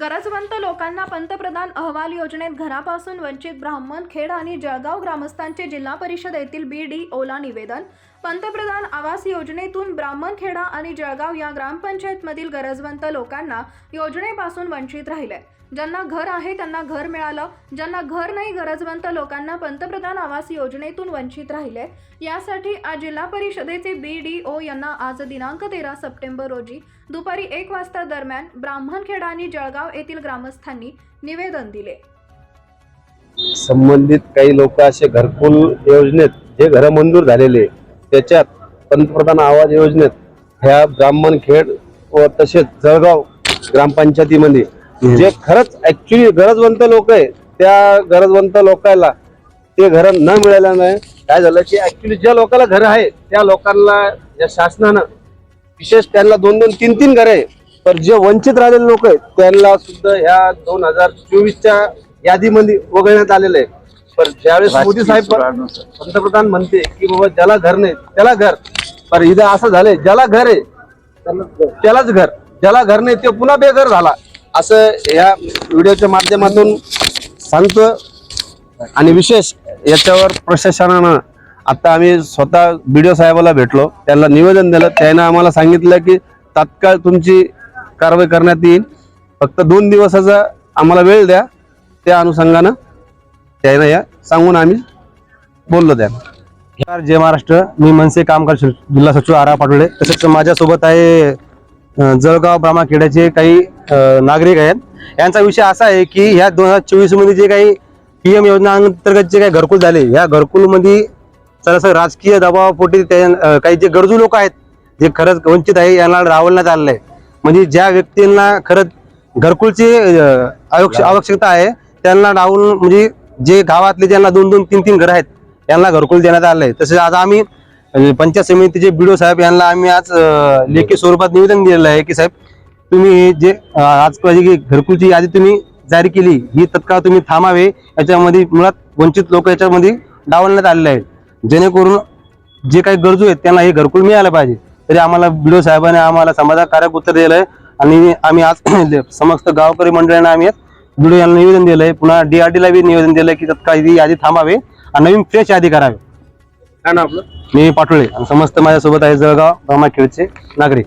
गरजवंत लोकांना पंतप्रधान अहवाल योजनेत घरापासून वंचित ब्राह्मण खेड आणि जळगाव ग्रामस्थांचे जिल्हा परिषद येथील बी डी ओला निवेदन पंतप्रधान आवास योजनेतून ब्राह्मणखेडा आणि जळगाव या ग्रामपंचायतमधील गरजवंत लोकांना योजनेपासून वंचित राहिले ज्यांना घर आहे त्यांना घर मिळालं. ज्यांना घर नाही गरजवंत लोकांना पंतप्रधान आवास योजनेतून वंचित राहिले यासाठी आज जिल्हा परिषदेचे बी डी ओ यांना आज दिनांक तेरा सप्टेंबर रोजी दुपारी एक वाजता दरम्यान ब्राह्मणखेडा आणि जळगाव येथील ग्रामस्थांनी निवेदन दिले. संबंधित काही लोक असे घरकुल योजनेत जे घर मंजूर झालेले त्याच्यात पंतप्रधान आवाज योजनेत ह्या ब्राह्मणखेड व तसेच जळगाव ग्रामपंचायतीमध्ये जे खरंच ऍक्च्युली गरजवंत लोक आहे त्या गरजवंत लोकांना ते घर न मिळाल्यामुळे काय झालं की ऍक्च्युली ज्या लोकांना घर आहे त्या लोकांना या शासनानं विशेष त्यांना दोन दोन तीन तीन घर आहे तर जे वंचित राहिलेले लोक आहेत त्यांना सुद्धा ह्या दोन हजार चोवीसच्या यादीमध्ये वगळण्यात आलेलं आहे. पण ज्यावेळेस मोदी साहेब पंतप्रधान म्हणते की बाबा ज्याला घर नाही त्याला घर. पण इथं असं झालंय ज्याला घर आहे त्याला- त्यालाच घर. ज्याला घर नाही ते पुन्हा बेघर झाला. असं या व्हिडिओच्या माध्यमातून सांगतो. आणि विशेष याच्यावर प्रशासनानं आता आम्ही स्वतः बीडीओ साहेबाला भेटलो. त्यांना निवेदन दिलं. त्यानं आम्हाला सांगितलं की तात्काळ तुमची कारवाई करण्यात येईल. फक्त दोन दिवसाचा आम्हाला वेळ द्या. त्या अनुषंगानं त्यांना या. सांगून आम्ही बोललो त्या. जय महाराष्ट्र. मी मनसे कामगार जिल्हा सचिव आरा पाटोळे तसेच माझ्यासोबत आहे जळगाव जळगाव ब्राह्मणखेड्याचे काही नागरिक आहेत. यांचा विषय असा आहे की ह्या दोन हजार चोवीसमध्ये जे काही पी एम योजना अंतर्गत जे काही घरकुल झाले ह्या घरकुलमध्ये सरासर राजकीय दबावापोटी त्या काही जे गरजू लोक आहेत जे खरंच वंचित आहे यांना रावलण्यात आलेलं आहे म्हणजे ज्या व्यक्तींना खरंच घरकुलची आवश्यकता आहे त्यांना डावून म्हणजे जे गावातले ज्यांना दोन दोन तीन तीन घर आहेत यांना घरकुल देण्यात आलं आहे तसेच आज आम्ही पंचायत समितीचे बीडो साहेब यांना आम्ही आज लेखी स्वरूपात निवेदन दिलेलं आहे की साहेब तुम्ही जे आज जी घरकुलची यादी तुम्ही जारी केली ही तत्काळ तुम्ही थांबावे. याच्यामध्ये मुळात वंचित लोक याच्यामध्ये डावलण्यात आलेले आहेत. जेणेकरून जे काही गरजू आहेत त्यांना हे घरकुल मिळालं पाहिजे. तरी आम्हाला बीडो साहेबांनी आम्हाला समाधानकारक उत्तर दिलं आहे आणि आम्ही आज समस्त गावकरी मंडळांना आम्ही बीडो यांना निवेदन दिलं आहे पुन्हा DRD ला बी निवेदन दिलं की तत्काळ ही यादी थांबावे आणि नवीन फ्रेश यादी करावी. काय ना आपलं? मी पाटोळे आणि समस्त माझ्यासोबत आहे जळगाव खेळचे नागरिक.